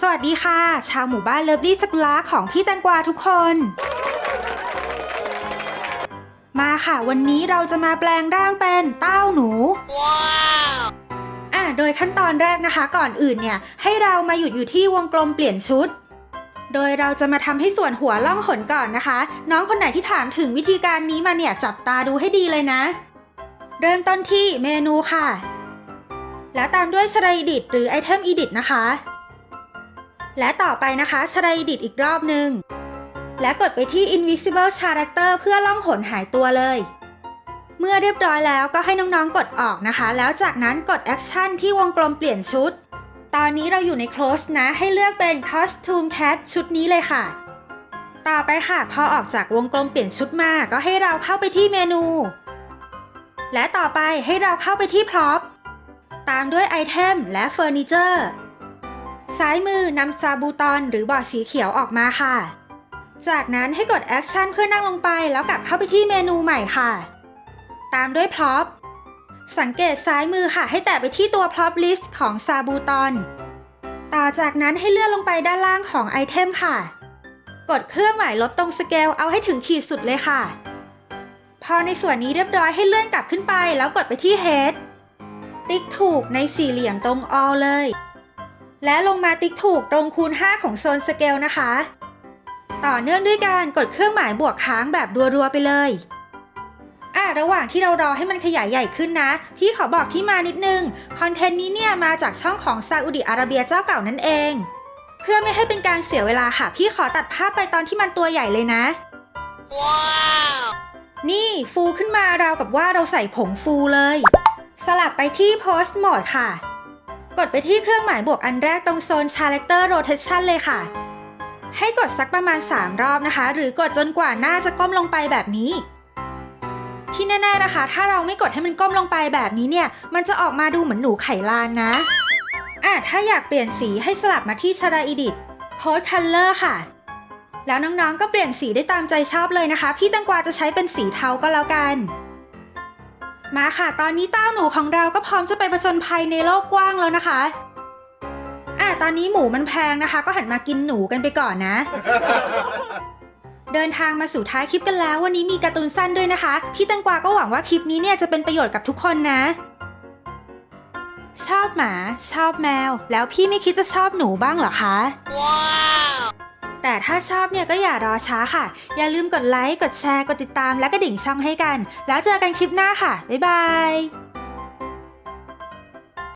สวัสดีค่ะ ชาวหมู่บ้านเลิฟลี่สกุลาของพี่แตงกวาทุกคน มาค่ะ วันนี้เราจะมาแปลงร่างเป็นเต้าหนูอะโดยขั้นตอนแรกนะคะ ก่อนอื่นเนี่ย ให้เรามาหยุดอยู่ที่วงกลมเปลี่ยนชุด โดยเราจะมาทำให้ส่วนหัวล่องหนก่อนนะคะ น้องคนไหนที่ถามถึงวิธีการนี้มาเนี่ยจับตาดูให้ดีเลยนะ เริ่มต้นที่เมนูค่ะ แล้วตามด้วยช r ายดิตหรือไอเทม edit นะคะ และต่อไปนะคะช r ายดิตอีกรอบหนึ่ง และกดไปที่ invisible character เพื่อล่องหนหายตัวเลย เมื่อเรียบร้อยแล้วก็ให้น้องๆกดออกนะคะ แล้วจากนั้นกด action ที่วงกลมเปลี่ยนชุด ตอนนี้เราอยู่ใน close นะ ให้เลือกเป็น costume cat ชุดนี้เลยค่ะ ต่อไปค่ะ พอออกจากวงกลมเปลี่ยนชุดมา ก็ให้เราเข้าไปที่เมนู และต่อไปให้เราเข้าไปที่ prop ตามด้วยไอเทมและเฟอร์นิเจอร์ ซ้ายมือนำซาบูตอนหรือบอร์ดสีเขียวออกมาค่ะ จากนั้นให้กด Action เพื่อนั่งลงไปแล้วกลับเข้าไปที่เมนูใหม่ค่ะ ตามด้วย Prop สังเกตซ้ายมือค่ะ ให้แตะไปที่ตัว Prop List ของซาบูตอน ต่อจากนั้นให้เลื่อนลงไปด้านล่างของไอเทมค่ะ กดเครื่องหมายลบตรงสเกลเอาให้ถึงขีดสุดเลยค่ะ พอในส่วนนี้เรียบร้อยให้เลื่อนกลับขึ้นไปแล้วกดไปที่ Head ติ๊กถูกในสี่เหลี่ยมตรง All เลย และลงมาติ๊กถูกตรงคูณ 5 ของโซนสเกลนะคะ ต่อเนื่องด้วยการกดเครื่องหมายบวกค้างแบบรัวๆไปเลยอะระหว่างที่เรารอให้มันขยายใหญ่ขึ้นนะ พี่ขอบอกที่มานิดนึง คอนเทนต์นี้เนี่ยมาจากช่องของซาอุดิอาระเบียเจ้าเก่านั่นเอง เพื่อไม่ให้เป็นการเสียเวลาค่ะ พี่ขอตัดภาพไปตอนที่มันตัวใหญ่เลยนะนี่ฟูขึ้นมาราวกับว่าเราใส่ผงฟูเลย สลับไปที่ Post Mode ค่ะ กดไปที่เครื่องหมายบวกอันแรกตรงโซน Character Rotation เลยค่ะ ให้กดสักประมาณ 3 รอบนะคะ หรือกดจนกว่าหน้าจะก้มลงไปแบบนี้ ที่แน่ๆนะคะ ถ้าเราไม่กดให้มันก้มลงไปแบบนี้เนี่ย มันจะออกมาดูเหมือนหนูไขลานนะอะถ้าอยากเปลี่ยนสีให้สลับมาที่ชาราอีดิตโค้ดคัลเลอร์ค่ะ แล้วน้องๆก็เปลี่ยนสีได้ตามใจชอบเลยนะคะ พี่ตังกวาจะใช้เป็นสีเทาก็แล้วกัน มาค่ะ ตอนนี้เต้าหนูของเราก็พร้อมจะไปผจญภัยในโลกกว้างแล้วนะคะอะตอนนี้หมูมันแพงนะคะ ก็หันมากินหนูกันไปก่อนนะ เดินทางมาสู่ท้ายคลิปกันแล้ว วันนี้มีการ์ตูนสั้นด้วยนะคะ พี่ตังกวาก็หวังว่าคลิปนี้เนี่ยจะเป็นประโยชน์กับทุกคนนะ ชอบหมา ชอบแมว แล้วพี่ไม่คิดจะชอบหนูบ้างเหรอคะ แต่ถ้าชอบเนี่ยก็อย่ารอช้าค่ะ อย่าลืมกดไลค์ กดแชร์ กดติดตามและกระดิ่งช่องให้กัน แล้วเจอกันคลิปหน้าค่ะ บ๊ายบาย